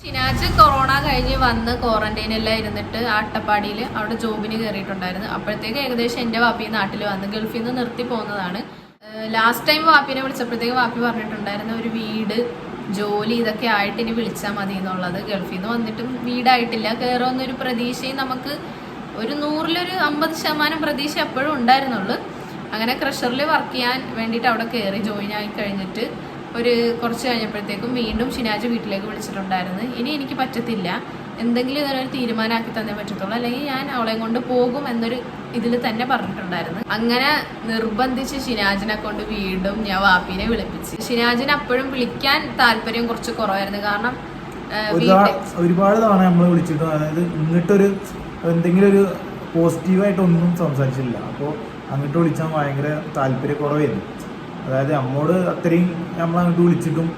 Shinaj corona കഴിഞ്ഞ് വന്ന് ക്വാറന്റൈനെല്ലാം ഇരുന്നിട്ട് അട്ടപ്പാടിയിൽ അവിടെ ജോബിന് കയറിയിട്ടുണ്ടായിരുന്നു. അപ്പോഴത്തേക്ക് ഏകദേശം എന്റെ വാപ്പി നാട്ടിൽ വന്ന് ഗൾഫിൽ നിന്ന് നിർത്തി പോകുന്നതാണ്. ലാസ്റ്റ് ടൈം വാപ്പിനെ വിളിച്ചപ്പോഴത്തേക്ക് വാപ്പി പറഞ്ഞിട്ടുണ്ടായിരുന്നു ഒരു വീട് ജോലി ഇതൊക്കെ ആയിട്ട് ഇനി വിളിച്ചാൽ മതി എന്നുള്ളത്. ഗൾഫിൽ നിന്ന് വന്നിട്ടും വീടായിട്ടില്ല. കയറുമെന്നൊരു പ്രതീക്ഷയും നമുക്ക് ഒരു നൂറിലൊരു അമ്പത് ശതമാനം പ്രതീക്ഷ എപ്പോഴും ഉണ്ടായിരുന്നുള്ളൂ. അങ്ങനെ ക്രഷറിൽ വർക്ക് ചെയ്യാൻ വേണ്ടിയിട്ട് അവിടെ കയറി ജോയിൻ ആയി കഴിഞ്ഞിട്ട് ഒരു കുറച്ച് കഴിഞ്ഞപ്പോഴത്തേക്കും വീണ്ടും ഷിനാജ് വീട്ടിലേക്ക് വിളിച്ചിട്ടുണ്ടായിരുന്നു. ഇനി എനിക്ക് പറ്റത്തില്ല. എന്തെങ്കിലും ഇതിനൊരു തീരുമാനമാക്കി തന്നേ പറ്റത്തുള്ളൂ. അല്ലെങ്കിൽ ഞാൻ അവളെ കൊണ്ട് പോകും എന്നൊരു ഇതിൽ തന്നെ പറഞ്ഞിട്ടുണ്ടായിരുന്നു. അങ്ങനെ നിർബന്ധിച്ച് ഷിനാജിനെ കൊണ്ട് വീണ്ടും ഞാൻ വാപ്പിനെ വിളിപ്പിച്ച്. ഷിനാജിനെ അപ്പോഴും വിളിക്കാൻ താല്പര്യം കുറച്ച് കുറവായിരുന്നു. കാരണം ഒരുപാട് തവണ നമ്മൾ വിളിച്ചിട്ട് അതായത് ഇങ്ങോട്ടൊരു എന്തെങ്കിലും ഒരു പോസിറ്റീവായിട്ടൊന്നും സംസാരിച്ചില്ല. അപ്പോൾ അങ്ങോട്ട് വിളിച്ചാൽ ഭയങ്കര താല്പര്യക്കുറവായിരുന്നു. അതായത് നമ്മോട് അത്രയും നമ്മൾ അങ്ങോട്ട് വിളിച്ചിട്ടും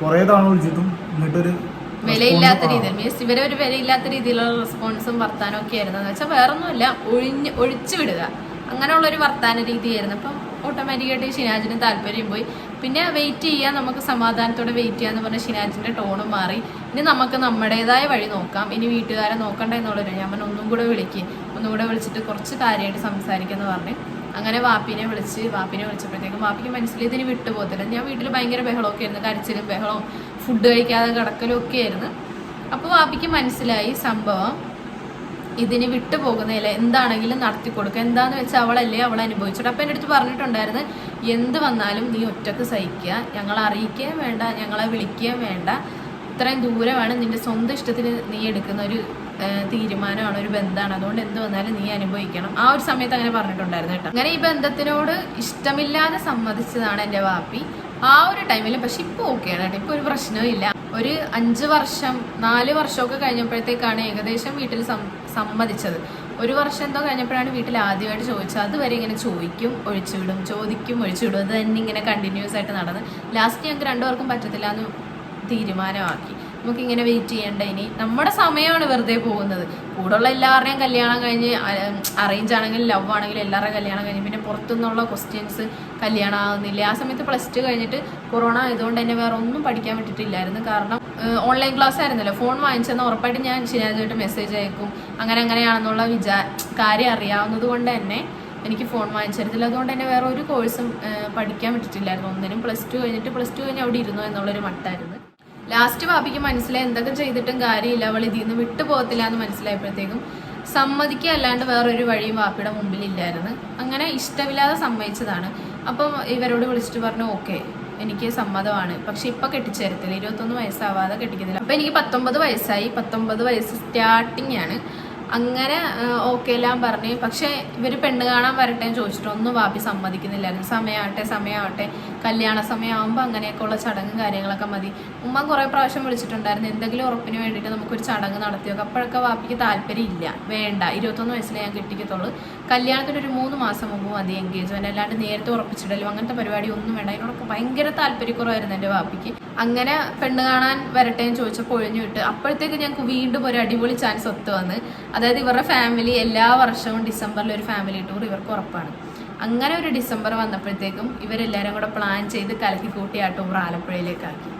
കുറേ തവണ വിളിച്ചിട്ടും ഇങ്ങോട്ടൊരു വിലയില്ലാത്ത രീതിയിൽ മീൻസ് ഇവരെ ഒരു വിലയില്ലാത്ത രീതിയിലുള്ള റെസ്പോൺസും വർത്താനം ഒക്കെ ആയിരുന്നു. എന്ന് വെച്ചാൽ വേറെ ഒന്നുമില്ല ഒഴിഞ്ഞ് ഒഴിച്ചു വിടുക. അങ്ങനെയുള്ള ഒരു വർത്താന രീതിയായിരുന്നു. അപ്പം ഓട്ടോമാറ്റിക്കായിട്ട് ഷിനാജിന് താല്പര്യം പോയി. പിന്നെ വെയിറ്റ് ചെയ്യാൻ നമുക്ക് സമാധാനത്തോടെ വെയിറ്റ് ചെയ്യാന്ന് പറഞ്ഞ ഷിനാജിന്റെ ടോണും മാറി. ഇനി നമുക്ക് നമ്മുടേതായ വഴി നോക്കാം. ഇനി വീട്ടുകാരെ നോക്കണ്ട എന്നുള്ളൊരു ഞാൻ ഒന്നും കൂടെ വിളിക്കും. ഒന്നും കൂടെ വിളിച്ചിട്ട് കുറച്ച് കാര്യമായിട്ട് സംസാരിക്കാന്ന് പറഞ്ഞ്. അങ്ങനെ വാപ്പിനെ വിളിച്ച് വാപ്പിനെ വിളിച്ചപ്പോഴത്തേക്കും വാപ്പിക്ക് മനസ്സിലായി ഇതിന് വിട്ടുപോകത്തില്ല. ഞാൻ വീട്ടിൽ ഭയങ്കര ബഹളമൊക്കെ ആയിരുന്നു. കരച്ചിലും ബഹളവും ഫുഡ് കഴിക്കാതെ കിടക്കലും ഒക്കെ ആയിരുന്നു. അപ്പോൾ വാപ്പിക്ക് മനസ്സിലായി സംഭവം ഇതിന് വിട്ടു പോകുന്നതിൽ എന്താണെങ്കിലും നടത്തി കൊടുക്കുക. എന്താന്ന് വെച്ചാൽ അവളല്ലേ അവൾ അനുഭവിച്ചിട്ട് അപ്പം എന്റെ അടുത്ത് പറഞ്ഞിട്ടുണ്ടായിരുന്നു എന്ത് വന്നാലും നീ ഒറ്റയ്ക്ക് സഹിക്കുക. ഞങ്ങളെ അറിയിക്കുകയും വേണ്ട ഞങ്ങളെ വിളിക്കുകയും വേണ്ട. ഇത്രയും ദൂരമാണ് നിന്റെ സ്വന്തം ഇഷ്ടത്തിന് നീ എടുക്കുന്ന ഒരു തീരുമാനമാണ് ഒരു ബന്ധമാണ്. അതുകൊണ്ട് എന്ത് വന്നാലും നീ അനുഭവിക്കണം. ആ ഒരു സമയത്ത് അങ്ങനെ പറഞ്ഞിട്ടുണ്ടായിരുന്നു കേട്ടോ. അങ്ങനെ ഈ ബന്ധത്തിനോട് ഇഷ്ടമില്ലാതെ സമ്മതിച്ചതാണ് എന്റെ വാപ്പി. ആ ഒരു ടൈമിൽ പക്ഷെ ഇപ്പോൾ ഓക്കെയാണ് കേട്ടോ. ഇപ്പോൾ ഒരു പ്രശ്നവും ഇല്ല. ഒരു അഞ്ച് വർഷം നാല് വർഷമൊക്കെ കഴിഞ്ഞപ്പോഴത്തേക്കാണ് ഏകദേശം വീട്ടിൽ സമ്മതിച്ചത്. ഒരു വർഷം എന്തോ കഴിഞ്ഞപ്പോഴാണ് വീട്ടിൽ ആദ്യമായിട്ട് ചോദിച്ചത്. അതുവരെ ഇങ്ങനെ ചോദിക്കും ഒഴിച്ചുവിടും ചോദിക്കും ഒഴിച്ചുവിടും അത് തന്നെ ഇങ്ങനെ കണ്ടിന്യൂസ് ആയിട്ട് നടന്ന്. ലാസ്റ്റ് ഞങ്ങൾക്ക് രണ്ടുപേർക്കും പറ്റത്തില്ല എന്ന് തീരുമാനമാക്കി. നമുക്ക് ഇങ്ങനെ വെയിറ്റ് ചെയ്യേണ്ട? ഇനി നമ്മുടെ സമയമാണ് വെറുതെ പോകുന്നത്. കൂടെയുള്ള എല്ലാവരുടെയും കല്യാണം കഴിഞ്ഞ് അറേഞ്ച് ആണെങ്കിലും ലവ് ആണെങ്കിലും എല്ലാവരുടെയും കല്യാണം കഴിഞ്ഞ് പിന്നെ പുറത്തുനിന്നുള്ള ക്വസ്റ്റ്യൻസ് കല്യാണം ആവുന്നില്ല ആ സമയത്ത് പ്ലസ് ടു കഴിഞ്ഞിട്ട് കൊറോണ ആയതുകൊണ്ട് തന്നെ വേറെ ഒന്നും പഠിക്കാൻ പറ്റിയിട്ടില്ലായിരുന്നു കാരണം ഓൺലൈൻ ക്ലാസ് ആയിരുന്നല്ലോ. ഫോൺ വാങ്ങിച്ചെന്ന് ഉറപ്പായിട്ട് ഞാൻ ശനിയാഴ്ചയായിട്ട് മെസ്സേജ് അയക്കും. അങ്ങനെ അങ്ങനെയാണെന്നുള്ള വിചാ കാര്യം അറിയാവുന്നത് കൊണ്ട് തന്നെ എനിക്ക് ഫോൺ വാങ്ങിച്ചിരുന്നില്ല. അതുകൊണ്ട് തന്നെ വേറെ ഒരു കോഴ്സും പഠിക്കാൻ പറ്റിയിട്ടില്ലായിരുന്നു ഒന്നിനും പ്ലസ് ടു കഴിഞ്ഞിട്ട് പ്ലസ് ടു കഴിഞ്ഞ് അവിടെ ഇരുന്നു എന്നുള്ളൊരു മട്ടായിരുന്നു. ലാസ്റ്റ് ബാബിക്ക് മനസ്സിലായി എന്തൊക്കെ ചെയ്തിട്ടും കാര്യമില്ല. അവൾ ഇതിൽ നിന്ന് വിട്ടു പോകത്തില്ല എന്ന് മനസ്സിലായപ്പോഴത്തേക്കും സമ്മതിക്കുക അല്ലാണ്ട് വേറൊരു വഴിയും വാപ്പിയുടെ മുമ്പിലില്ലായിരുന്നു അങ്ങനെ ഇഷ്ടമില്ലാതെ സമ്മതിച്ചതാണ്. അപ്പം ഇവരോട് വിളിച്ചിട്ട് പറഞ്ഞു ഓക്കെ എനിക്ക് സമ്മതമാണ്. പക്ഷെ ഇപ്പൊ കെട്ടിച്ചേരത്തില്ല. ഇരുപത്തൊന്ന് വയസ്സാവാതെ കെട്ടിക്കുന്നില്ല അപ്പൊ എനിക്ക് പത്തൊമ്പത് വയസ്സായി. പത്തൊമ്പത് വയസ്സ് സ്റ്റാർട്ടിങ് ആണ്. അങ്ങനെ ഓക്കെ എല്ലാം പറഞ്ഞ്. പക്ഷെ ഇവർ പെണ്ണ് കാണാൻ വരട്ടെ എന്ന് ചോദിച്ചിട്ട് ഒന്നും വാപ്പി സമ്മതിക്കുന്നില്ലായിരുന്നു സമയമാവട്ടെ സമയമാവട്ടെ കല്യാണ സമയമാകുമ്പോൾ അങ്ങനെയൊക്കെ ഉള്ള ചടങ്ങും കാര്യങ്ങളൊക്കെ മതി. ഉമ്മ കുറേ പ്രാവശ്യം വിളിച്ചിട്ടുണ്ടായിരുന്നു. എന്തെങ്കിലും ഉറപ്പിന് വേണ്ടിയിട്ട് നമുക്കൊരു ചടങ്ങ് നടത്തിയൊക്കെ. അപ്പോഴൊക്കെ വാപ്പിക്ക് താല്പര്യം ഇല്ല വേണ്ട. ഇരുപത്തൊന്ന് വയസ്സിലേ ഞാൻ കെട്ടിക്കത്തുള്ളൂ. കല്യാണത്തിന് ഒരു മൂന്ന് മാസം മുമ്പ് മതി എൻഗേജ്മെന്റ് അല്ലാണ്ട് നേരത്തെ ഉറപ്പിച്ചിടലും അങ്ങനത്തെ പരിപാടി ഒന്നും വേണ്ട. അതിനോടൊക്കെ ഭയങ്കര താല്പര്യക്കുറവായിരുന്നു എന്റെ വാപ്പിക്ക്. അങ്ങനെ പെണ്ണ് കാണാൻ വരട്ടെ എന്ന് ചോദിച്ചപ്പോൾ ഒഴിഞ്ഞു വിട്ട് അപ്പോഴത്തേക്ക് ഞങ്ങൾക്ക് വീണ്ടും ഒരു അടിപൊളി ചാൻസ് ഒത്തു വന്ന്. അതായത് ഇവരുടെ ഫാമിലി എല്ലാ വർഷവും ഡിസംബറിൽ ഒരു ഫാമിലി ടൂർ ഇവർക്ക് ഉറപ്പാണ്. അങ്ങനെ ഒരു ഡിസംബർ വന്നപ്പോഴത്തേക്കും ഇവരെല്ലാവരും കൂടെ പ്ലാൻ ചെയ്ത് കലക്കി കൂട്ടി ആ ടൂർ ആലപ്പുഴയിലേക്കാക്കി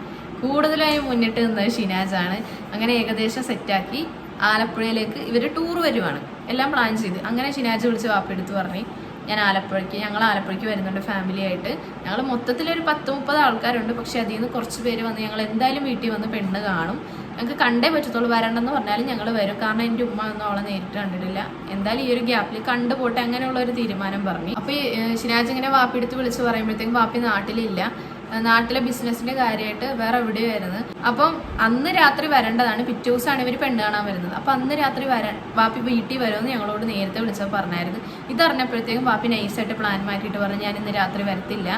കൂടുതലായി മുന്നിട്ട് നിന്നത് ഷിനാജാണ്. അങ്ങനെ ഏകദേശം സെറ്റാക്കി ആലപ്പുഴയിലേക്ക് ഇവർ ടൂർ വരുവാണ്. എല്ലാം പ്ലാൻ ചെയ്ത്. അങ്ങനെ ഷിനാജ് വിളിച്ച് വാപ്പെടുത്ത് പറഞ്ഞ്. ഞാൻ ആലപ്പുഴയ്ക്ക് ഞങ്ങൾ ആലപ്പുഴയ്ക്ക് വരുന്നുണ്ട് ഫാമിലി ആയിട്ട്. ഞങ്ങൾ മൊത്തത്തിൽ ഒരു പത്ത് മുപ്പത് ആൾക്കാരുണ്ട്. പക്ഷെ അതിൽ നിന്ന് കുറച്ച് പേര് വന്ന് ഞങ്ങൾ എന്തായാലും വീട്ടിൽ വന്ന് പെണ്ണ് കാണും. ഞങ്ങൾക്ക് കണ്ടേ പറ്റത്തുള്ളൂ. വരണ്ടെന്ന് പറഞ്ഞാലും ഞങ്ങൾ വരും. കാരണം എന്റെ ഉമ്മ ഒന്നും അവളെ നേരിട്ട് കണ്ടിട്ടില്ല. എന്തായാലും ഈ ഒരു ഗ്യാപ്പിൽ കണ്ടു പോട്ടെ അങ്ങനെയുള്ള ഒരു തീരുമാനം പറഞ്ഞു. അപ്പോൾ ശനിയാഴ്ച ഷിനാജ് ഇങ്ങനെ വാപ്പി എടുത്ത് വിളിച്ച് പറയുമ്പോഴത്തേക്കും വാപ്പി നാട്ടിലില്ല. നാട്ടിലെ ബിസിനസിന്റെ കാര്യമായിട്ട് വേറെ എവിടെയായിരുന്നു അപ്പം അന്ന് രാത്രി വരേണ്ടതാണ്. പിറ്റേ ദിവസമാണ് ഇവർ പെണ്ണ് കാണാൻ വരുന്നത്. അപ്പം അന്ന് രാത്രി വരാൻ വാപ്പി വീട്ടിൽ വരുമെന്ന് ഞങ്ങളോട് നേരത്തെ വിളിച്ചപ്പോൾ പറഞ്ഞായിരുന്നു. ഇതറിഞ്ഞപ്പോഴത്തേക്കും വാപ്പി നൈസായിട്ട് പ്ലാൻ മാറ്റിയിട്ട് പറഞ്ഞു ഞാൻ ഇന്ന് രാത്രി വരത്തില്ല.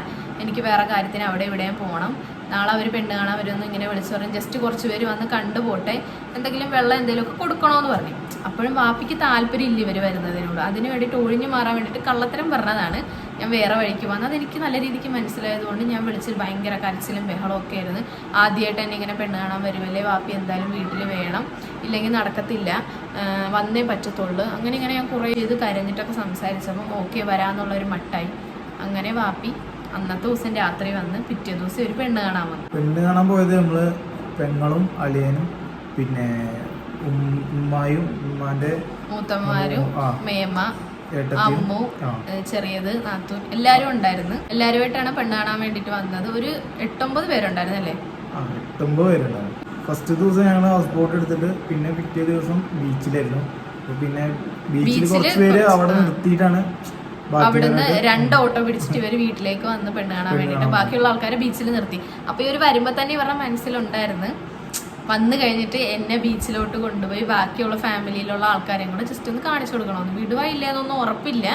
എനിക്ക് വേറെ കാര്യത്തിന് അവിടെ ഇവിടെയും പോകണം നാളെ അവർ പെണ്ണ് കാണാൻ വരുമെന്ന് ഇങ്ങനെ വിളിച്ചു പറഞ്ഞു ജസ്റ്റ് കുറച്ച് പേര് വന്ന് കണ്ടുപോട്ടെ എന്തെങ്കിലും വെള്ളം എന്തെങ്കിലുമൊക്കെ കൊടുക്കണമെന്ന് പറഞ്ഞു. അപ്പോഴും വാപ്പിക്ക് താല്പര്യം ഇല്ല ഇവർ വരുന്നതിനോട്. അതിന് വേണ്ടിയിട്ട് ഒഴിഞ്ഞു മാറാൻ വേണ്ടിയിട്ട് കള്ളത്തരം പറഞ്ഞതാണ്. ഞാൻ വേറെ വഴിക്ക് വന്നത് അതെനിക്ക് നല്ല രീതിക്ക് മനസ്സിലായതുകൊണ്ട് ഞാൻ വിളിച്ച് ഭയങ്കര കരച്ചിലും ബഹളം ഒക്കെ ആയിരുന്നു. ആദ്യമായിട്ട് തന്നെ ഇങ്ങനെ പെണ്ണ് കാണാൻ വരുമല്ലേ വാപ്പി എന്തായാലും വീട്ടിൽ വേണം ഇല്ലെങ്കിൽ നടക്കത്തില്ല വന്നേ പറ്റത്തുള്ളൂ. അങ്ങനെ ഇങ്ങനെ ഞാൻ കുറേ ഇത് കരഞ്ഞിട്ടൊക്കെ സംസാരിച്ചപ്പം ഓക്കെ വരാന്നുള്ള ഒരു മട്ടായി. അങ്ങനെ വാപ്പി അന്നത്തെ ദിവസം രാത്രി വന്ന് പിറ്റേ ദിവസം ഒരു പെണ്ണ് കാണാൻ വന്നു. പെണ്ണ് കാണാൻ പോയത് നമ്മൾ പെങ്ങളും അളിയനും പിന്നെ ഉമ്മായും ഉമ്മാന്റെ മൂത്തമ്മമാരും ആ. അമ്മു ചെറിയത് നാത്തൂൻ എല്ലാരും ഉണ്ടായിരുന്നു. എല്ലാരുമായിട്ടാണ് പെണ്ണ് കാണാൻ വേണ്ടിട്ട് വന്നത്. ഒരു എട്ടൊമ്പത് പേരുണ്ടായിരുന്നു അല്ലേ ആ എട്ടൊമ്പത് പേരുണ്ടായിരുന്നു. ഫസ്റ്റ് ദിവസം ഞങ്ങൾ ഹൗസ് ബോട്ട് എടുത്തിട്ട് പിന്നെ പിറ്റേ ദിവസം ബീച്ചിലായിരുന്നു. പിന്നെ ബീച്ചിൽ കുറച്ച് പേര് അവിടെ. നിർത്തിയിട്ടാണ് അവിടുന്ന് രണ്ട് ഓട്ടോ പിടിച്ചിട്ട് ഇവർ വീട്ടിലേക്ക് വന്ന് പെണ്ണ് കാണാൻ വേണ്ടിട്ട് ബാക്കിയുള്ള ആൾക്കാരെ ബീച്ചിൽ നിർത്തി. അപ്പൊ ഇവർ വരുമ്പോ തന്നെ ഇവരുടെ മനസ്സിലുണ്ടായിരുന്നു. വന്നു കഴിഞ്ഞിട്ട് എന്നെ ബീച്ചിലോട്ട് കൊണ്ടുപോയി ബാക്കിയുള്ള ഫാമിലിയിലുള്ള ആൾക്കാരെയും കൂടെ ജസ്റ്റ് ഒന്ന് കാണിച്ചു കൊടുക്കണമെന്ന്. വിടുവാ ഇല്ല എന്നൊന്നും ഉറപ്പില്ല.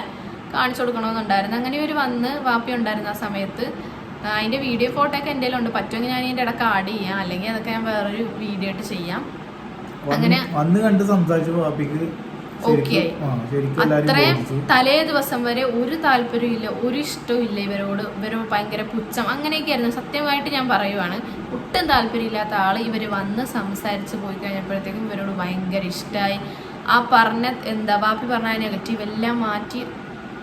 കാണിച്ചു കൊടുക്കണമെന്നുണ്ടായിരുന്നു. അങ്ങനെ ഇവർ വന്ന് വാപ്പി ഉണ്ടായിരുന്നു ആ സമയത്ത് അതിന്റെ വീഡിയോ ഫോട്ടോ ഒക്കെ എന്റെ ഉണ്ട് പറ്റുമെങ്കിൽ ഞാൻ ഇതിന്റെ ഇടയ്ക്ക് ആഡ് ചെയ്യാം. അല്ലെങ്കിൽ അതൊക്കെ ഞാൻ വേറൊരു വീഡിയോ ആയിട്ട് ചെയ്യാം. അങ്ങനെ വന്ന് കണ്ട് സംസാരിച്ചു എല്ലാരും അത്രയും തലേ ദിവസം വരെ ഒരു താല്പര്യമില്ല ഒരു ഇഷ്ടവും ഇല്ല ഇവരോട്. ഇവരോട് ഭയങ്കര പുച്ഛം. അങ്ങനെയൊക്കെയായിരുന്നു സത്യമായിട്ട് ഞാൻ പറയുവാണ്. ഒട്ടും താല്പര്യമില്ലാത്ത ആൾ ഇവർ വന്ന് സംസാരിച്ച് പോയി കഴിഞ്ഞപ്പോഴത്തേക്കും ഇവരോട് ഭയങ്കര ഇഷ്ടമായി ആ പറഞ്ഞ എന്താ ബാപ്പി പറഞ്ഞ നെഗറ്റീവ് എല്ലാം മാറ്റി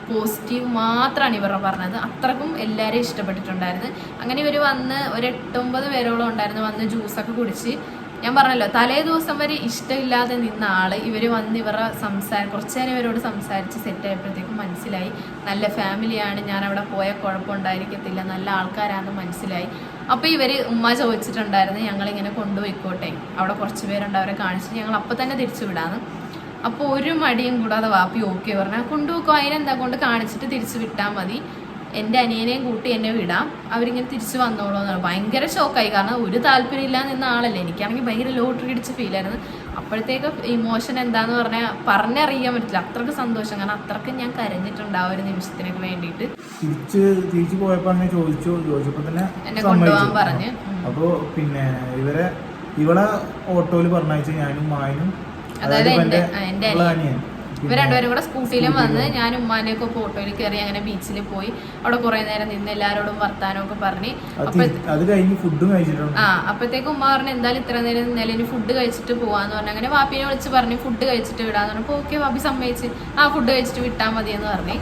പോസിറ്റീവ് മാത്രമാണ് ഇവരുടെ പറഞ്ഞത്. അത്രക്കും എല്ലാവരെയും ഇഷ്ടപ്പെട്ടിട്ടുണ്ടായിരുന്നു. അങ്ങനെ ഇവർ വന്ന് ഒരു എട്ടൊമ്പത് പേരോളം ഉണ്ടായിരുന്നു വന്ന് ജ്യൂസൊക്കെ കുടിച്ച്. ഞാൻ പറഞ്ഞല്ലോ തലേ ദിവസം വരെ ഇഷ്ടമില്ലാതെ നിന്ന ആൾ ഇവർ വന്ന് ഇവരുടെ സംസാരം കുറച്ച് നേരം ഇവരോട് സംസാരിച്ച് സെറ്റ് ആയപ്പോഴത്തേക്കും മനസ്സിലായി. നല്ല ഫാമിലിയാണ് ഞാൻ അവിടെ പോയ കുഴപ്പമുണ്ടായിരിക്കത്തില്ല നല്ല ആൾക്കാരാണെന്ന് മനസ്സിലായി. അപ്പൊ ഇവർ ഉമ്മ ചോദിച്ചിട്ടുണ്ടായിരുന്നു ഞങ്ങൾ ഇങ്ങനെ കൊണ്ടുപോയിക്കോട്ടെ. അവിടെ കുറച്ച് പേരുണ്ട് അവരെ കാണിച്ചിട്ട് ഞങ്ങൾ അപ്പൊ തന്നെ തിരിച്ചു വിടാന്ന് അപ്പോൾ ഒരു മടിയും കൂടാതെ വാപ്പി ഓക്കെ പറഞ്ഞാൽ കൊണ്ടുപോയിക്കോ അതിനെന്താ? കൊണ്ട് കാണിച്ചിട്ട് തിരിച്ചു വിട്ടാൽ മതി. എന്റെ അനിയനെയും കൂട്ടി എന്നെ വിടാം. അവരിങ്ങനെ തിരിച്ചു വന്നോളൂ എന്നാണ്. ഭയങ്കര ഷോക്കായി കാരണം ഒരു താല്പര്യമില്ല നിന്ന ആളല്ലേ. എനിക്കാണെങ്കിൽ ഭയങ്കര ലോട്ടറി അടിച്ച് ഫീൽ ആയിരുന്നു. അപ്പോഴത്തേക്ക് ഇമോഷൻ എന്താന്ന് പറഞ്ഞാൽ പറഞ്ഞറിയാൻ പറ്റില്ല. അത്രയ്ക്ക് സന്തോഷം. കാരണം അത്രയ്ക്ക് ഞാൻ കരഞ്ഞിട്ടുണ്ട് ആ ഒരു നിമിഷത്തിനൊക്കെ വേണ്ടിയിട്ട്. തിരിച്ച് തിരിച്ചു പോയപ്പോ അങ്ങനെ ചോദിച്ചു. ചോദിച്ചപ്പോ തന്നെ എന്നെ കൊണ്ടുപോകാൻ പറഞ്ഞു പറഞ്ഞ്. ഉം. അപ്പോ പിന്നെ ഇവരെ ഇവളെ ഓട്ടോയിൽ പറഞ്ഞയച്ച ഞാനും മായനും അതായത് എന്റെ എന്റെ അനിയൻ. ഇവർ രണ്ടുപേരും കൂടെ സ്കൂട്ടിയിലും വന്ന് ഞാൻ ഉമ്മാനെയൊക്കെ ഫോട്ടോയിൽ ഓട്ടോയിൽ കയറി അങ്ങനെ ബീച്ചിൽ പോയി. അവിടെ കുറെ നേരം നിന്ന് എല്ലാവരോടും പറഞ്ഞു. ഫുഡും കഴിച്ചിട്ടുണ്ട്. ആ അപ്പോഴത്തേക്കും ഉമ്മ പറഞ്ഞു എന്തായാലും ഇത്ര നേരം നിന്നാലും ഇനി ഫുഡ് കഴിച്ചിട്ട് പോവാന്ന് പറഞ്ഞു. അങ്ങനെ വാപ്പിനെ വിളിച്ച് പറഞ്ഞു ഫുഡ് കഴിച്ചിട്ട് വിടാന്ന് പറഞ്ഞപ്പോൾ ഓക്കെ വാപ്പി സമ്മതിച്ച്. ആ ഫുഡ് കഴിച്ചിട്ട് വിട്ടാൽ മതി എന്ന് പറഞ്ഞു.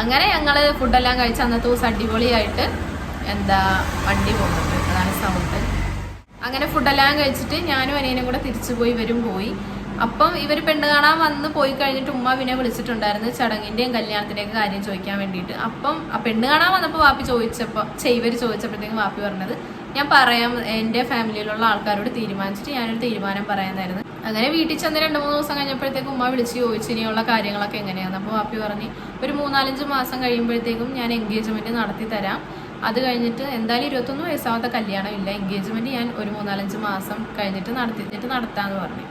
അങ്ങനെ ഞങ്ങൾ ഫുഡെല്ലാം കഴിച്ച് അന്നത്തെ ദിവസം അടിപൊളിയായിട്ട് എന്താ വണ്ടി പോകുന്നുണ്ട് അതാണ് സൗണ്ട് അങ്ങനെ ഫുഡെല്ലാം കഴിച്ചിട്ട് ഞാനും അനിയനും കൂടെ തിരിച്ചു പോയി വരും പോയി. അപ്പം ഇവർ പെണ്ണ് കാണാൻ വന്ന് പോയി കഴിഞ്ഞിട്ട് ഉമ്മ പിന്നെ വിളിച്ചിട്ടുണ്ടായിരുന്നു ചടങ്ങിന്റെയും കല്യാണത്തിന്റെയും കാര്യം ചോദിക്കാൻ വേണ്ടിയിട്ട്. അപ്പം ആ പെണ്ണ് കാണാൻ വന്നപ്പോൾ വാപ്പി ചോദിച്ചപ്പോൾ ഇവർ ചോദിച്ചപ്പോഴത്തേക്കും വാപ്പി പറഞ്ഞത് ഞാൻ പറയാം എന്റെ ഫാമിലിയിലുള്ള ആൾക്കാരോട് തീരുമാനിച്ചിട്ട് ഞാനൊരു തീരുമാനം പറയാനായിരുന്നു. അങ്ങനെ വീട്ടിൽ ചെന്ന് രണ്ട് മൂന്ന് ദിവസം കഴിഞ്ഞപ്പോഴത്തേക്കും ഉമ്മ വിളിച്ച് ചോദിച്ചു ഇനിയുള്ള കാര്യങ്ങളൊക്കെ എങ്ങനെയാണ് അപ്പോൾ വാപ്പി പറഞ്ഞ് ഒരു മൂന്നാലഞ്ച് മാസം കഴിയുമ്പോഴത്തേക്കും ഞാൻ എൻഗേജ്മെന്റ് നടത്തി തരാം. അത് കഴിഞ്ഞിട്ട് എന്തായാലും ഇരുപത്തൊന്ന് വയസ്സാവാത്ത കല്യാണം ഇല്ല. എൻഗേജ്മെന്റ് ഞാൻ ഒരു മൂന്നാലഞ്ച് മാസം കഴിഞ്ഞിട്ട് നടത്തിയിട്ട് നടത്താമെന്ന് പറഞ്ഞു.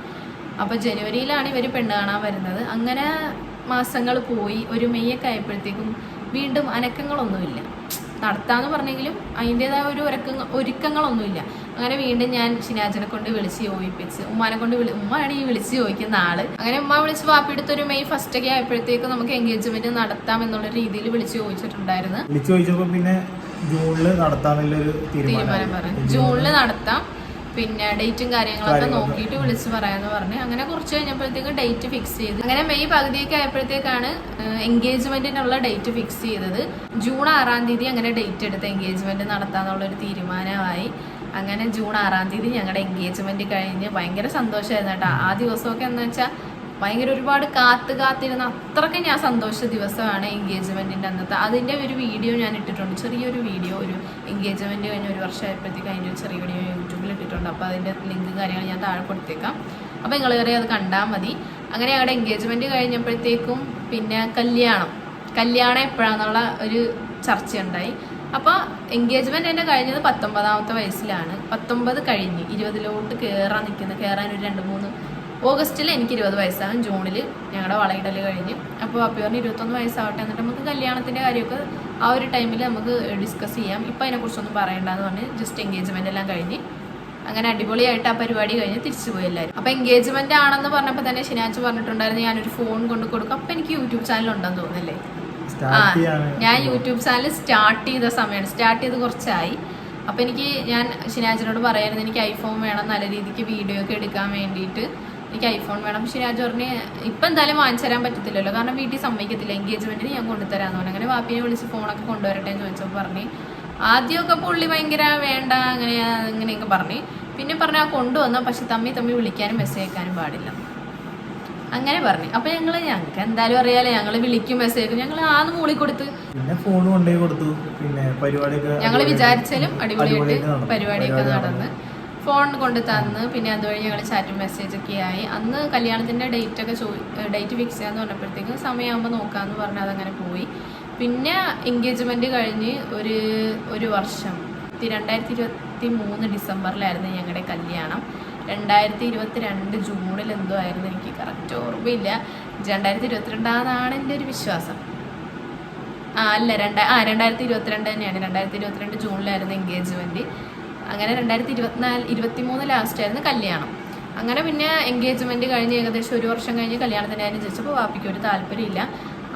അപ്പോൾ ജനുവരിയിലാണ് ഇവർ പെണ്ണ് കാണാൻ വരുന്നത്. അങ്ങനെ മാസങ്ങൾ പോയി ഒരു മെയ്യൊക്കെ ആയപ്പോഴത്തേക്കും വീണ്ടും അനക്കങ്ങളൊന്നുമില്ല. നടത്താന്ന് പറഞ്ഞെങ്കിലും അതിന്റെതായ ഒരു ഒരുക്കങ്ങൾ ഒരുക്കങ്ങളൊന്നുമില്ല. അങ്ങനെ വീണ്ടും ഞാൻ ഷിനാജിനെ കൊണ്ട് വിളിച്ച് ചോദിപ്പിച്ച് ഉമ്മാനെ കൊണ്ട് വിളി ഉമ്മയാണ് ഈ വിളിച്ച് ചോദിക്കുന്ന ആൾ. അങ്ങനെ ഉമ്മ വിളിച്ച് വാപ്പിയെടുത്ത് ഒരു മെയ് ഫസ്റ്റ് ഒക്കെ ആയപ്പോഴത്തേക്കും നമുക്ക് എൻഗേജ്മെന്റ് നടത്താം എന്നുള്ള രീതിയിൽ വിളിച്ച് ചോദിച്ചിട്ടുണ്ടായിരുന്നു. വിളിച്ചു ചോദിച്ചപ്പോ പിന്നെ ജൂണിൽ നടത്താന്നുള്ളൊരു തീരുമാനം തീരുമാനം പറഞ്ഞു. ജൂണിൽ നടത്താം. പിന്നെ ഡേറ്റും കാര്യങ്ങളൊക്കെ. നോക്കിയിട്ട് വിളിച്ച് പറയാന്ന് പറഞ്ഞു. അങ്ങനെ കുറച്ച് കഴിഞ്ഞപ്പോഴത്തേക്കും ഡേറ്റ് ഫിക്സ് ചെയ്ത്. അങ്ങനെ മെയ് പകുതിയൊക്കെ ആയപ്പോഴത്തേക്കാണ് എൻഗേജ്മെന്റിനുള്ള ഡേറ്റ് ഫിക്സ് ചെയ്തത്. ജൂൺ ആറാം തീയതി അങ്ങനെ ഡേറ്റ് എടുത്ത് എൻഗേജ്മെന്റ് നടത്താന്നുള്ള ഒരു തീരുമാനമായി. അങ്ങനെ ജൂൺ ആറാം തീയതി ഞങ്ങളുടെ എൻഗേജ്മെന്റ് കഴിഞ്ഞ് ഭയങ്കര സന്തോഷമായിരുന്നു കേട്ടോ. ആ ദിവസമൊക്കെ എന്ന് വെച്ചാൽ ഭയങ്കര ഒരുപാട് കാത്ത് കാത്തിരുന്ന അത്രയ്ക്ക് ഞാൻ സന്തോഷ ദിവസമാണ് എൻഗേജ്മെന്റിന്റെ അന്നത്തെ. അതിന്റെ ഒരു വീഡിയോ ഞാൻ ഇട്ടിട്ടുണ്ട്. ചെറിയൊരു വീഡിയോ ഒരു എൻഗേജ്മെന്റ് കഴിഞ്ഞ ഒരു വർഷമായപ്പോഴത്തേക്ക് അതിന്റെ ഒരു ചെറിയ വീഡിയോ ഇട്ടിട്ടുണ്ട് അപ്പോൾ അതിന്റെ ലിങ്ക് കാര്യങ്ങൾ ഞാൻ താഴെ കൊടുത്തേക്കാം. അപ്പോൾ നിങ്ങൾ കയറി അത് കണ്ടാൽ മതി. അങ്ങനെ ഞങ്ങളുടെ എൻഗേജ്മെന്റ് കഴിഞ്ഞപ്പോഴത്തേക്കും പിന്നെ കല്യാണം. കല്യാണം എപ്പോഴാന്നുള്ള ഒരു ചർച്ചയുണ്ടായി. അപ്പോൾ എൻഗേജ്മെന്റ് എന്റെ കഴിഞ്ഞത് പത്തൊമ്പതാമത്തെ വയസ്സിലാണ്. പത്തൊമ്പത് കഴിഞ്ഞ് ഇരുപതിലോട്ട് കയറാൻ നിൽക്കുന്നത് കയറാൻ ഒരു രണ്ട് മൂന്ന് ഓഗസ്റ്റിൽ എനിക്ക് ഇരുപത് വയസ്സാകും ജൂണിൽ ഞങ്ങളുടെ വളയിടൽ കഴിഞ്ഞ്. അപ്പോൾ അപ്പി ഇരുപത്തൊന്ന് വയസ്സാവട്ടെ എന്നിട്ട് നമുക്ക് കല്യാണത്തിന്റെ കാര്യമൊക്കെ ആ ഒരു ടൈമിൽ നമുക്ക് ഡിസ്കസ് ചെയ്യാം. ഇപ്പോൾ അതിനെക്കുറിച്ചൊന്നും പറയണ്ടെന്ന് പറഞ്ഞ് ജസ്റ്റ് എൻഗേജ്മെന്റ് എല്ലാം കഴിഞ്ഞ് അങ്ങനെ അടിപൊളിയായിട്ട് ആ പരിപാടി കഴിഞ്ഞ് തിരിച്ചു പോയി എല്ലാവരും അപ്പോൾ എൻഗേജ്മെന്റ് ആണെന്ന് പറഞ്ഞപ്പോൾ തന്നെ ഷിനാച്ച് പറഞ്ഞിട്ടുണ്ടായിരുന്നു ഞാനൊരു ഫോൺ കൊണ്ട് കൊടുക്കും. അപ്പം എനിക്ക് യൂട്യൂബ് ചാനൽ ഉണ്ടെന്ന് തോന്നുന്നല്ലേ? ആ ഞാൻ യൂട്യൂബ് ചാനൽ സ്റ്റാർട്ട് ചെയ്ത സമയമാണ്. സ്റ്റാർട്ട് ചെയ്ത് കുറച്ചായി. അപ്പം എനിക്ക് ഞാൻ ഷിനാജിനോട് പറയായിരുന്നു എനിക്ക് ഐഫോൺ വേണം നല്ല രീതിക്ക് വീഡിയോ ഒക്കെ എടുക്കാൻ വേണ്ടിയിട്ട് എനിക്ക് ഐഫോൺ വേണം. ഷിനാജ് പറഞ്ഞ് ഇപ്പം എന്തായാലും വാങ്ങിച്ചു തരാൻ പറ്റത്തില്ലല്ലോ. കാരണം വീട്ടിൽ സമ്മതിക്കത്തില്ല. എൻഗേജ്മെന്റിന് ഞാൻ കൊണ്ടുതരാന്ന് പറഞ്ഞു. അങ്ങനെ വാപ്പിനെ വിളിച്ച് ഫോണൊക്കെ കൊണ്ടുവരട്ടെ എന്ന് ചോദിച്ചപ്പോൾ പറഞ്ഞ് ആദ്യമൊക്കെ പുള്ളി ഭയങ്കര വേണ്ട അങ്ങനെ അങ്ങനെയൊക്കെ പറഞ്ഞു. പിന്നെ പറഞ്ഞു ആ കൊണ്ടുവന്ന പക്ഷെ തമ്മി തമ്മി വിളിക്കാനും മെസ്സേജ് അയക്കാനും പാടില്ല. അങ്ങനെ പറഞ്ഞു. അപ്പൊ ഞങ്ങൾ ഞങ്ങൾക്ക് എന്തായാലും അറിയാലോ ഞങ്ങൾ വിളിക്കും മെസ്സേജ് അയക്കും ഞങ്ങൾ ആന്ന് മൂളി കൊടുത്ത്. പിന്നെ ഫോൺ കൊണ്ടേ കൊടുത്തു. പിന്നെ പരിപാടിയൊക്കെ ഞങ്ങൾ വിചാരിച്ചാലും അടിപൊളിയായിട്ട്. പരിപാടിയൊക്കെ പരിപാടി നടന്ന്. ഫോൺ കൊണ്ട് തന്ന് പിന്നെ അതുവഴി ഞങ്ങൾ ചാറ്റും മെസ്സേജ് ഒക്കെ ആയി. അന്ന് കല്യാണത്തിന്റെ ഡേറ്റ് ഒക്കെ ഡേറ്റ് ഫിക്സ് ചെയ്യാന്ന് പറഞ്ഞപ്പോഴത്തേക്കും സമയമാകുമ്പോൾ നോക്കാന്ന് പറഞ്ഞ് അതങ്ങനെ പോയി. പിന്നെ എൻഗേജ്മെന്റ് കഴിഞ്ഞ് ഒരു ഒരു വർഷം. രണ്ടായിരത്തി ഇരുപത്തി മൂന്ന് ഡിസംബറിലായിരുന്നു ഞങ്ങളുടെ കല്യാണം. രണ്ടായിരത്തി ഇരുപത്തി രണ്ട് ജൂണിൽ എന്തോ ആയിരുന്നു എനിക്ക് കറക്റ്റ് ഓർമ്മയില്ല. രണ്ടായിരത്തി ഇരുപത്തിരണ്ടാന്നാണ് എന്റെ ഒരു വിശ്വാസം. ആ അല്ല രണ്ടാ ആ രണ്ടായിരത്തി ഇരുപത്തിരണ്ട് തന്നെയാണ്. രണ്ടായിരത്തി ഇരുപത്തിരണ്ട് ജൂണിലായിരുന്നു എൻഗേജ്മെന്റ് അങ്ങനെ രണ്ടായിരത്തി ഇരുപത്തിനാല് ഇരുപത്തി മൂന്ന് ലാസ്റ്റ് ആയിരുന്നു കല്യാണം. അങ്ങനെ പിന്നെ എൻഗേജ്മെന്റ് കഴിഞ്ഞ് ഏകദേശം ഒരു വർഷം കഴിഞ്ഞ് കല്യാണത്തിനായിരുന്നു ചോദിച്ചപ്പോൾ വാപ്പിക്ക് ഒരു താല്പര്യമില്ല.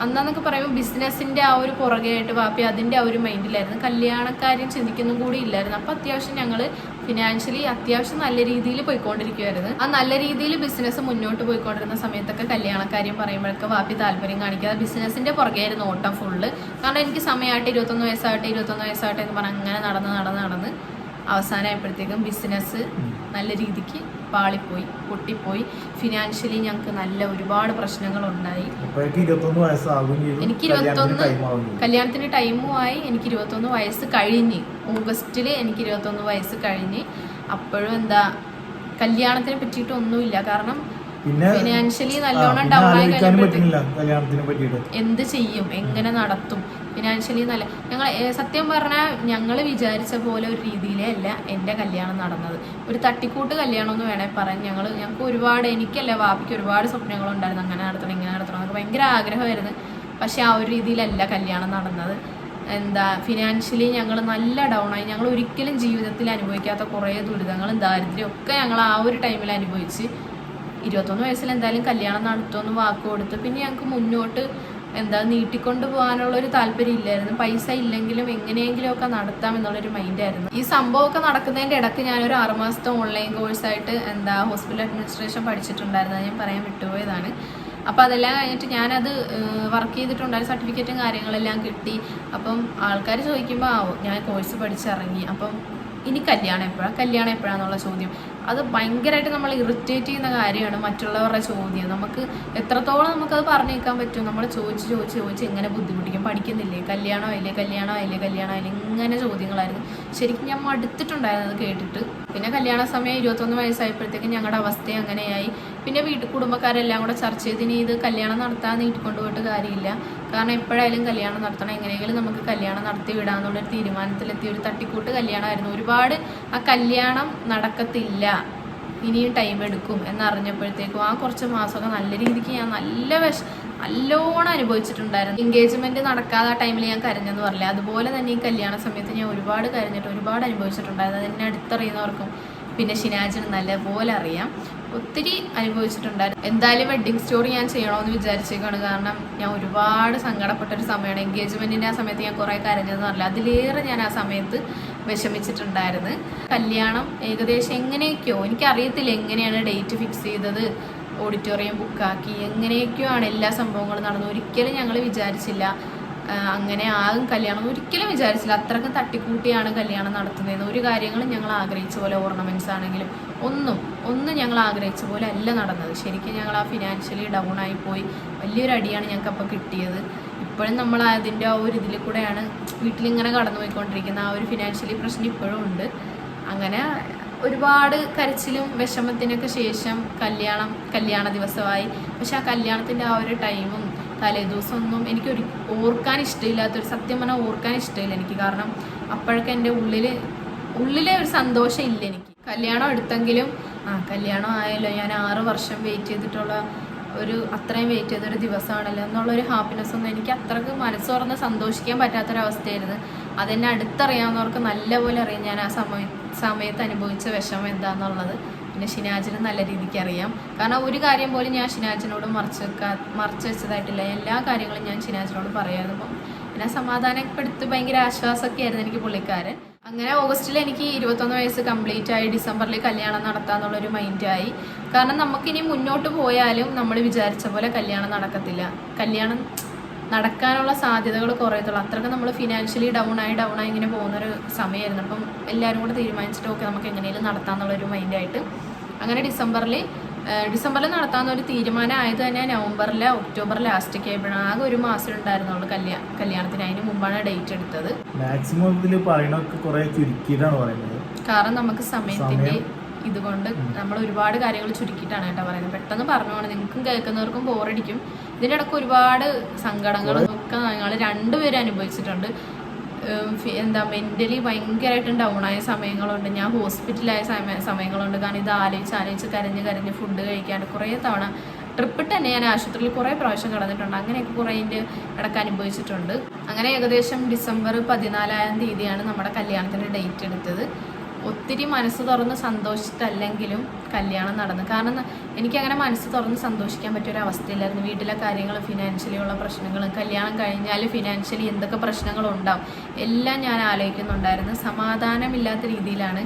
അന്നെന്നൊക്കെ പറയുമ്പോൾ ബിസിനസ്സിന്റെ ആ ഒരു പുറകെ ആയിട്ട് വാപ്പി അതിന്റെ ആ ഒരു മൈൻഡിലായിരുന്നു കല്യാണക്കാര്യം ചിന്തിക്കുന്നും കൂടി ഇല്ലായിരുന്നു. അപ്പോൾ അത്യാവശ്യം ഞങ്ങൾ ഫിനാൻഷ്യലി അത്യാവശ്യം നല്ല രീതിയിൽ പോയിക്കൊണ്ടിരിക്കുമായിരുന്നു ആ നല്ല രീതിയിൽ ബിസിനസ് മുന്നോട്ട് പോയിക്കൊണ്ടിരുന്ന സമയത്തൊക്കെ കല്യാണക്കാര്യം പറയുമ്പോഴൊക്കെ വാപ്പി താല്പര്യം കാണിക്കാതെ ബിസിനസ്സിന്റെ പുറകെയായിരുന്നു ഓട്ടം ഫുള്ള് കാരണം എനിക്ക് സമയമായിട്ട് ഇരുപത്തൊന്ന് വയസ്സായിട്ട് ഇരുപത്തൊന്ന് വയസ്സായിട്ട് എന്ന് പറഞ്ഞാൽ അങ്ങനെ നടന്ന് നടന്ന് നടന്ന് അവസാനമായപ്പോഴത്തേക്കും ബിസിനസ് നല്ല രീതിക്ക് പാളിപ്പോയി പൊട്ടിപ്പോയി. ഫിനാൻഷ്യലി ഞങ്ങൾക്ക് നല്ല ഒരുപാട് പ്രശ്നങ്ങൾ ഉണ്ടായി എനിക്ക് ഇരുപത്തൊന്ന് കല്യാണത്തിന് ടൈമും ആയി ടൈമുമായി എനിക്ക് ഇരുപത്തൊന്ന് വയസ്സ് കഴിഞ്ഞ്. ഓഗസ്റ്റിൽ എനിക്ക് ഇരുപത്തൊന്ന് വയസ്സ് കഴിഞ്ഞ്. അപ്പോഴും എന്താ കല്യാണത്തിനെ പറ്റിയിട്ടൊന്നുമില്ല കാരണം ഫിനാൻഷ്യലി നല്ലോണം ഡൗൺ ആയി പറ്റിയിട്ട്. എന്ത് ചെയ്യും? എങ്ങനെ നടത്തും? ഫിനാൻഷ്യലി നല്ല ഞങ്ങൾ സത്യം പറഞ്ഞാൽ ഞങ്ങൾ വിചാരിച്ച പോലെ ഒരു രീതിയിലേ അല്ല എന്റെ കല്യാണം നടന്നത്. ഒരു തട്ടിക്കൂട്ട് കല്യാണം എന്ന് വേണേൽ പറയാം ഞങ്ങൾ ഞങ്ങൾക്ക് ഒരുപാട് എനിക്കല്ല വാപ്പിക്ക് ഒരുപാട് സ്വപ്നങ്ങളുണ്ടായിരുന്നു അങ്ങനെ നടത്തണം ഇങ്ങനെ നടത്തണം എന്നൊക്കെ ഭയങ്കര ആഗ്രഹമായിരുന്നു. പക്ഷേ ആ ഒരു രീതിയിലല്ല കല്യാണം നടന്നത്. എന്താ ഫിനാൻഷ്യലി ഞങ്ങൾ നല്ല ഡൗൺ ആയി. ഞങ്ങൾ ഒരിക്കലും ജീവിതത്തിൽ അനുഭവിക്കാത്ത കുറേ ദുരിതങ്ങളും ദാരിദ്ര്യം ഒക്കെ ഞങ്ങൾ ആ ഒരു ടൈമിൽ അനുഭവിച്ച്. ഇരുപത്തൊന്ന് വയസ്സിൽ എന്തായാലും കല്യാണം നടത്തുമെന്ന് വാക്ക് കൊടുത്ത് പിന്നെ ഞങ്ങൾക്ക് മുന്നോട്ട് എന്താ നീട്ടിക്കൊണ്ട് പോകാനുള്ള ഒരു താല്പര്യം ഇല്ലായിരുന്നു. പൈസ ഇല്ലെങ്കിലും എങ്ങനെയെങ്കിലും ഒക്കെ നടത്താം എന്നുള്ളൊരു മൈൻഡായിരുന്നു ഈ സംഭവമൊക്കെ നടക്കുന്നതിന്റെ ഇടയ്ക്ക് ഞാനൊരു ആറുമാസത്തെ ഓൺലൈൻ കോഴ്സായിട്ട് എന്താ ഹോസ്പിറ്റൽ അഡ്മിനിസ്ട്രേഷൻ പഠിച്ചിട്ടുണ്ടായിരുന്നു. ഞാൻ പറയാൻ വിട്ടുപോയതാണ്. അപ്പം അതെല്ലാം കഴിഞ്ഞിട്ട് ഞാനത് വർക്ക് ചെയ്തിട്ടുണ്ടായിരുന്നു സർട്ടിഫിക്കറ്റും കാര്യങ്ങളെല്ലാം കിട്ടി. അപ്പം ആൾക്കാർ ചോദിക്കുമ്പോൾ ആവും ഞാൻ കോഴ്സ് പഠിച്ചിറങ്ങി. അപ്പം ഇനി കല്യാണം എപ്പോഴാണ് കല്യാണം എപ്പോഴാണെന്നുള്ള ചോദ്യം. അത് ഭയങ്കരമായിട്ട് നമ്മൾ ഇറിറ്റേറ്റ് ചെയ്യുന്ന കാര്യമാണ് മറ്റുള്ളവരുടെ ചോദ്യം. നമുക്ക് എത്രത്തോളം നമുക്കത് പറഞ്ഞേക്കാൻ പറ്റും? നമ്മൾ ചോദിച്ച് ചോദിച്ച് ചോദിച്ച് ഇങ്ങനെ ബുദ്ധിമുട്ടിക്കും? പഠിക്കുന്നില്ലേ? കല്യാണമായില്ലേ? കല്യാണമായില്ലേ? കല്യാണമായില്ലേ? ഇങ്ങനെ ചോദ്യങ്ങളായിരുന്നു. ശരിക്കും ഞാൻ മടുത്തിട്ടുണ്ടായിരുന്നത് കേട്ടിട്ട്. പിന്നെ കല്യാണ സമയം ഇരുപത്തൊന്ന് വയസ്സായപ്പോഴത്തേക്കും ഞങ്ങളുടെ അവസ്ഥ അങ്ങനെയായി. പിന്നെ വീട്ടിൽ കുടുംബക്കാരെല്ലാം കൂടെ ചർച്ച ചെയ്ത് ഇനി ഇത് കല്യാണം നടത്താൻ നീട്ടിക്കൊണ്ടുപോയിട്ട് കാര്യമില്ല. കാരണം എപ്പോഴായാലും കല്യാണം നടത്തണം. എങ്ങനെയെങ്കിലും നമുക്ക് കല്യാണം നടത്തി വിടാന്നുള്ളൊരു തീരുമാനത്തിലെത്തിയ ഒരു തട്ടിക്കൂട്ട് കല്യാണമായിരുന്നു. ഒരുപാട് ആ കല്യാണം നടക്കത്തില്ല. ഇനിയും ടൈം എടുക്കും എന്നറിഞ്ഞപ്പോഴത്തേക്കും ആ കുറച്ച് മാസമൊക്കെ നല്ല രീതിക്ക് ഞാൻ നല്ല വിഷ നല്ലോണം അനുഭവിച്ചിട്ടുണ്ടായിരുന്നു. എൻഗേജ്മെന്റ് നടക്കാതെ ആ ടൈമിൽ ഞാൻ കരഞ്ഞെന്ന് പറഞ്ഞില്ല. അതുപോലെ തന്നെ ഈ കല്യാണ സമയത്ത് ഞാൻ ഒരുപാട് കരഞ്ഞിട്ട് ഒരുപാട് അനുഭവിച്ചിട്ടുണ്ടായിരുന്നു. അതിനെ അടുത്തറിയുന്നവർക്കും പിന്നെ ഷിനാജിന് നല്ലപോലെ അറിയാം. ഒത്തിരി അനുഭവിച്ചിട്ടുണ്ടായിരുന്നു. എന്തായാലും വെഡ്ഡിങ് സ്റ്റോറി ഞാൻ ചെയ്യണമെന്ന് വിചാരിച്ചേക്കാണ്. കാരണം ഞാൻ ഒരുപാട് സങ്കടപ്പെട്ട ഒരു സമയമാണ് എൻഗേജ്മെന്റിന്റെ ആ സമയത്ത് ഞാൻ കുറേ കരഞ്ഞെന്ന് പറഞ്ഞില്ല. അതിലേറെ ഞാൻ ആ സമയത്ത് വിഷമിച്ചിട്ടുണ്ടായിരുന്നു. കല്യാണം ഏകദേശം എങ്ങനെയൊക്കെയോ എനിക്കറിയത്തില്ല എങ്ങനെയാണ് ഡേറ്റ് ഫിക്സ് ചെയ്തത്. ഓഡിറ്റോറിയം ബുക്കാക്കി എങ്ങനെയൊക്കെയാണ് എല്ലാ സംഭവങ്ങളും നടന്നത്? ഒരിക്കലും ഞങ്ങൾ വിചാരിച്ചില്ല. അങ്ങനെ ആകും കല്യാണം ഒരിക്കലും വിചാരിച്ചില്ല. അത്രക്കും തട്ടിക്കൂട്ടിയാണ് കല്യാണം നടത്തുന്നതെന്ന്. ഒരു കാര്യങ്ങളും ഞങ്ങൾ ആഗ്രഹിച്ച പോലെ ഓർണമെന്റ്സ് ആണെങ്കിലും ഒന്നും ഒന്നും ഞങ്ങൾ ആഗ്രഹിച്ച പോലെ അല്ല നടന്നത്. ശരിക്കും ഞങ്ങൾ ആ ഫിനാൻഷ്യലി ഡൗൺ ആയി പോയി. വലിയൊരു അടിയാണ് ഞങ്ങൾക്ക് അപ്പോൾ കിട്ടിയത്. ഇപ്പോഴും നമ്മൾ അതിന്റെ ആ ഒരു ഇതിൽ കൂടെയാണ് വീട്ടിലിങ്ങനെ കടന്നു പോയിക്കൊണ്ടിരിക്കുന്ന ആ ഒരു ഫിനാൻഷ്യലി പ്രശ്നം ഇപ്പോഴും ഉണ്ട്. അങ്ങനെ ഒരുപാട് കരച്ചിലും വിഷമത്തിനൊക്കെ ശേഷം കല്യാണം കല്യാണ ദിവസമായി. പക്ഷെ ആ കല്യാണത്തിന്റെ ആ ഒരു ടൈമും തലേദിവസം ഒന്നും എനിക്ക് ഒരു ഓർക്കാൻ ഇഷ്ടമില്ലാത്തൊരു സത്യം പറഞ്ഞാൽ ഓർക്കാൻ ഇഷ്ടമില്ല എനിക്ക്. കാരണം അപ്പോഴൊക്കെ എന്റെ ഉള്ളിൽ ഉള്ളിലെ ഒരു സന്തോഷം ഇല്ല എനിക്ക്. കല്യാണം എടുത്തെങ്കിലും ആ കല്യാണം ആയല്ലോ ഞാൻ ആറ് വർഷം വെയിറ്റ് ചെയ്തിട്ടുള്ള ഒരു അത്രയും വെയിറ്റ് ചെയ്തൊരു ദിവസമാണല്ലോ. എന്നുള്ളൊരു ഹാപ്പിനെസ് ഒന്നും എനിക്ക് അത്രയ്ക്ക് മനസ്സുറന്ന് സന്തോഷിക്കാൻ പറ്റാത്തൊരവസ്ഥയായിരുന്നു. അതെന്നെ അടുത്തറിയാവുന്നവർക്ക് നല്ലപോലെ അറിയാം ഞാൻ ആ സമയ സമയത്ത് അനുഭവിച്ച വിഷമം എന്താണെന്നുള്ളത് പിന്നെ ഷിനാജിന് നല്ല രീതിക്ക് അറിയാം. കാരണം ഒരു കാര്യം പോലും ഞാൻ ഷിനാജിനോട് മറച്ചു വെക്കാ മറച്ചു വെച്ചതായിട്ടില്ല. എല്ലാ കാര്യങ്ങളും ഞാൻ ഷിനാജിനോട് പറയായിരുന്നു അപ്പം എന്നെ സമാധാനപ്പെടുത്തി ഭയങ്കര ആശ്വാസമൊക്കെ ആയിരുന്നു എനിക്ക് പുള്ളിക്കാരൻ. അങ്ങനെ ഓഗസ്റ്റിൽ എനിക്ക് ഇരുപത്തൊന്ന് വയസ്സ് കംപ്ലീറ്റ് ആയി ഡിസംബറിൽ കല്യാണം നടത്താന്നുള്ളൊരു മൈൻഡായി കാരണം നമുക്കിനി മുന്നോട്ട് പോയാലും നമ്മൾ വിചാരിച്ച പോലെ കല്യാണം നടക്കത്തില്ല. കല്യാണം നടക്കാനുള്ള സാധ്യതകൾ കുറയത്തുള്ളൂ അത്രയ്ക്ക് നമ്മൾ ഫിനാൻഷ്യലി ഡൗൺ ആയി ഡൗൺ ആയി ഇങ്ങനെ പോകുന്നൊരു സമയമായിരുന്നു. അപ്പം എല്ലാവരും കൂടെ തീരുമാനിച്ചിട്ട് ഓക്കെ നമുക്ക് എങ്ങനെയും നടത്താമെന്നുള്ളൊരു മൈൻഡായിട്ട് അങ്ങനെ ഡിസംബറിൽ ഡിസംബറിൽ നടത്താമെന്ന ഒരു തീരുമാനം ആയത് തന്നെ നവംബറിലെ ഒക്ടോബർ ലാസ്റ്റൊക്കെ ആയപ്പോഴാണ്. ആകെ ഒരു മാസം ഉണ്ടായിരുന്നു ഉണ്ടായിരുന്നുള്ളൂ കല്യാണ കല്യാണത്തിന്. അതിന് മുമ്പാണ് ഡേറ്റ് എടുത്തത്. മാക്സിമം ഇതിൽ പറയണൊക്കെ കുറെ ചുരുക്കിയിട്ടാണ് പറയുന്നത്. കാരണം നമുക്ക് സമയത്തിന്റെ സമയം. ഇതുകൊണ്ട് നമ്മൾ ഒരുപാട് കാര്യങ്ങൾ ചുരുക്കിയിട്ടാണ് കേട്ടോ പറയുന്നത്. പെട്ടെന്ന് പറഞ്ഞുകൊണ്ട് നിങ്ങൾക്കും കേൾക്കുന്നവർക്കും ബോറടിക്കും. ഇതിന്റെ ഇടയ്ക്ക് ഒരുപാട് സങ്കടങ്ങളും ഒക്കെ ഞങ്ങൾ രണ്ടുപേരും അനുഭവിച്ചിട്ടുണ്ട്. എന്താ മെന്റലി ഭയങ്കരമായിട്ട് ഡൗൺ ആയ സമയങ്ങളുണ്ട്. ഞാൻ ഹോസ്പിറ്റലായ സമയ സമയങ്ങളുണ്ട്. കാരണം ഇത് ആലോചിച്ച് ആലോചിച്ച് കരഞ്ഞ് കരഞ്ഞ് ഫുഡ് കഴിക്കാണ്ട് കുറേ തവണ ട്രിപ്പിട്ട് തന്നെ ഞാൻ ആശുപത്രിയിൽ കുറേ പ്രാവശ്യം കിടന്നിട്ടുണ്ട്. അങ്ങനെയൊക്കെ കുറേ എന്റെ ഇടയ്ക്ക് അനുഭവിച്ചിട്ടുണ്ട്. അങ്ങനെ ഏകദേശം ഡിസംബർ പതിനാലാം തീയതിയാണ് നമ്മുടെ കല്യാണത്തിന്റെ ഡേറ്റ് എടുത്തത്. ഒത്തിരി മനസ്സ് തുറന്ന് സന്തോഷിച്ചിട്ടല്ലെങ്കിലും കല്യാണം നടന്നു. കാരണം എനിക്ക് എനിക്കങ്ങനെ മനസ്സ് തുറന്ന് സന്തോഷിക്കാൻ പറ്റിയ ഒരു അവസ്ഥയില്ലായിരുന്നു വീട്ടിലെ കാര്യങ്ങൾ ഫിനാൻഷ്യലി ഉള്ള പ്രശ്നങ്ങളും കല്യാണം കഴിഞ്ഞാൽ ഫിനാൻഷ്യലി എന്തൊക്കെ പ്രശ്നങ്ങളുണ്ടാവും എല്ലാം ഞാൻ ആലോചിക്കുന്നുണ്ടായിരുന്നു. സമാധാനമില്ലാത്ത രീതിയിലാണ്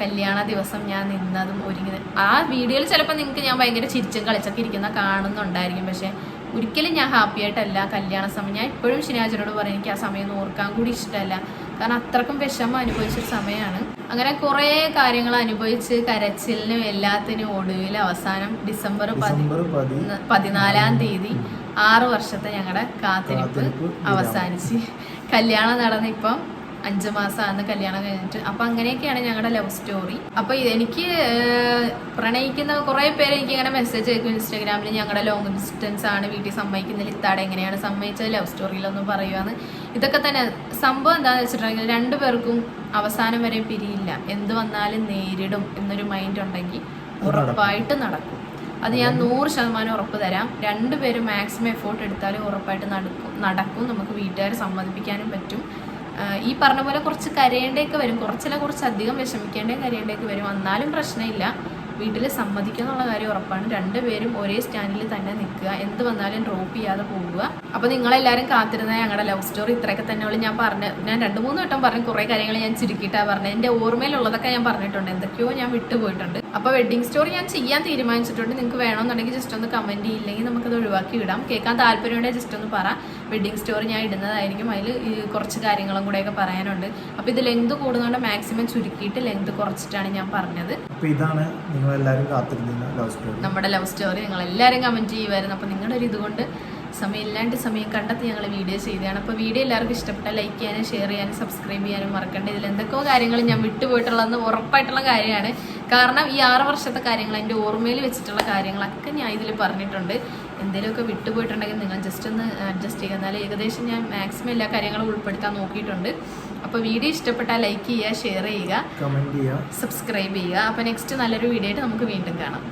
കല്യാണ ദിവസം ഞാൻ നിന്നതും ഒരുങ്ങി ആ വീഡിയോയിൽ ചിലപ്പോൾ നിങ്ങൾക്ക് ഞാൻ ഭയങ്കര ചിരിച്ചും കളിച്ചൊക്കെ ഇരിക്കുന്ന കാണുന്നുണ്ടായിരിക്കും. പക്ഷേ ഒരിക്കലും ഞാൻ ഹാപ്പി ആയിട്ടല്ല കല്യാണ സമയം. ഞാൻ ഇപ്പോഴും ഷിനാജിനോട് പറയും എനിക്ക് ആ സമയം ഓർക്കാൻ കൂടി ഇഷ്ടമല്ല. കാരണം അത്രക്കും വിഷമം അനുഭവിച്ച സമയമാണ്. അങ്ങനെ കുറേ കാര്യങ്ങൾ അനുഭവിച്ച് കരച്ചിലിനും എല്ലാത്തിനും ഒടുവിൽ അവസാനം ഡിസംബർ പതി ഡിസംബർ പതി പതിനാലാം തീയതി ആറ് വർഷത്തെ ഞങ്ങളുടെ കാത്തിരിപ്പ് അവസാനിച്ച്. കല്യാണം നടന്ന് ഇപ്പം അഞ്ച് മാസമാണ് കല്യാണം കഴിഞ്ഞിട്ട്. അപ്പൊ അങ്ങനെയൊക്കെയാണ് ഞങ്ങളുടെ ലവ് സ്റ്റോറി. അപ്പൊ എനിക്ക് പ്രണയിക്കുന്ന കുറെ പേര് എനിക്ക് ഇങ്ങനെ മെസ്സേജ് അയക്കും ഇൻസ്റ്റാഗ്രാമിൽ ഞങ്ങളുടെ ലോങ് ഡിസ്റ്റൻസ് ആണ് വീട്ടിൽ സമ്മതിക്കുന്നില്ല ഇത്താടെ എങ്ങനെയാണ് സമ്മതിച്ചത് ലവ് സ്റ്റോറിയിലൊന്നും പറയുവാന്ന്. ഇതൊക്കെ തന്നെ സംഭവം എന്താണെന്ന് വെച്ചിട്ടുണ്ടെങ്കിൽ രണ്ടുപേർക്കും അവസാനം വരെ പിരിയില്ല. എന്ത് വന്നാലും നേരിടും എന്നൊരു മൈൻഡ് ഉണ്ടെങ്കിൽ. ഉറപ്പായിട്ട് നടക്കും. അത് ഞാൻ നൂറ് ശതമാനം ഉറപ്പ് തരാം. രണ്ടുപേരും മാക്സിമം എഫോർട്ട് എടുത്താലും ഉറപ്പായിട്ട് നടക്കും. നടക്കും. നമുക്ക് വീട്ടുകാരെ സമ്മതിപ്പിക്കാനും പറ്റും. ഈ പറഞ്ഞ പോലെ കുറച്ച് കരയേണ്ടേക്ക് വരും. കുറച്ചല്ല കുറച്ച് അധികം വിഷമിക്കേണ്ടേ കരയേണ്ടേക്ക് വരും. എന്നാലും പ്രശ്നമില്ല. വീട്ടിൽ സമ്മതിക്കുക എന്നുള്ള കാര്യം ഉറപ്പാണ്. രണ്ടുപേരും ഒരേ സ്റ്റാൻഡിൽ തന്നെ നിൽക്കുക. എന്ത് വന്നാലും ഡ്രോപ്പ് ചെയ്യാതെ പോവുക അപ്പോൾ നിങ്ങളെല്ലാവരും കാത്തിരുന്ന ഞങ്ങളുടെ ലവ് സ്റ്റോറി ഇത്രയൊക്കെ തന്നെ ഉള്ളൂ. ഞാൻ പറഞ്ഞ ഞാൻ രണ്ട് മൂന്ന് വട്ടം പറഞ്ഞു കുറേ കാര്യങ്ങൾ ഞാൻ ചുരുക്കിയിട്ടാണ് പറഞ്ഞത്. എന്റെ ഓർമ്മയിലുള്ളതൊക്കെ ഞാൻ പറഞ്ഞിട്ടുണ്ട്. എന്തൊക്കെയോ ഞാൻ വിട്ടുപോയിട്ടുണ്ട്. അപ്പോൾ വെഡിങ് സ്റ്റോറി ഞാൻ ചെയ്യാൻ തീരുമാനിച്ചിട്ടുണ്ട്. നിങ്ങൾക്ക് വേണമെന്നുണ്ടെങ്കിൽ ജസ്റ്റ് ഒന്ന് കമന്റ് ചെയ്യില്ലെങ്കിൽ നമുക്കത് ഒഴിവാക്കി വിടാം കേൾക്കാൻ താല്പര്യമുണ്ടെങ്കിൽ ജസ്റ്റ് ഒന്ന് പറ. വെഡിങ് സ്റ്റോറി ഞാൻ ഇടുന്നതായിരിക്കും. അതിൽ കുറച്ച് കാര്യങ്ങളും കൂടെയൊക്കെ പറയാനുണ്ട്. അപ്പോൾ ഇത് ലെങ്ത് കൂടുന്നതുകൊണ്ട് മാക്സിമം ചുരുക്കിയിട്ട് ലെങ്ത് കുറച്ചിട്ടാണ് ഞാൻ പറഞ്ഞത്. ഇതാണ് നിങ്ങൾ എല്ലാവരും കാത്തിരുന്ന ലവ് സ്റ്റോറി നമ്മുടെ ലവ് സ്റ്റോറി നിങ്ങൾ എല്ലാവരും കമന്റ് ചെയ്യുമായിരുന്നു. അപ്പോൾ നിങ്ങളുടെ ഒരു ഇതുകൊണ്ട് സമയമില്ലാണ്ട് സമയം കണ്ടെത്തി ഞങ്ങൾ വീഡിയോ ചെയ്തതാണ്. അപ്പോൾ വീഡിയോ എല്ലാവർക്കും ഇഷ്ടപ്പെട്ടാൽ ലൈക്ക് ചെയ്യാനും ഷെയർ ചെയ്യാനും സബ്സ്ക്രൈബ് ചെയ്യാനും മറക്കണ്ട. ഇതിൽ എന്തൊക്കെയോ കാര്യങ്ങൾ ഞാൻ വിട്ടുപോയിട്ടുള്ളതെന്ന് ഉറപ്പായിട്ടുള്ള കാര്യമാണ്. കാരണം ഈ ആറ് വർഷത്തെ കാര്യങ്ങൾ എന്റെ ഓർമ്മയിൽ വെച്ചിട്ടുള്ള കാര്യങ്ങളൊക്കെ ഞാൻ ഇതിൽ പറഞ്ഞിട്ടുണ്ട്. എന്തെങ്കിലുമൊക്കെ വിട്ടുപോയിട്ടുണ്ടെങ്കിൽ നിങ്ങൾ ജസ്റ്റ് ഒന്ന് അഡ്ജസ്റ്റ് ചെയ്യുക. എന്നാലും ഏകദേശം ഞാൻ മാക്സിമം എല്ലാ കാര്യങ്ങളും ഉൾപ്പെടുത്താൻ നോക്കിയിട്ടുണ്ട്. അപ്പോൾ വീഡിയോ ഇഷ്ടപ്പെട്ടാൽ ലൈക്ക് ചെയ്യുക ഷെയർ ചെയ്യുക സബ്സ്ക്രൈബ് ചെയ്യുക. അപ്പോൾ നെക്സ്റ്റ് നല്ലൊരു വീഡിയോ ആയിട്ട് നമുക്ക് വീണ്ടും കാണാം.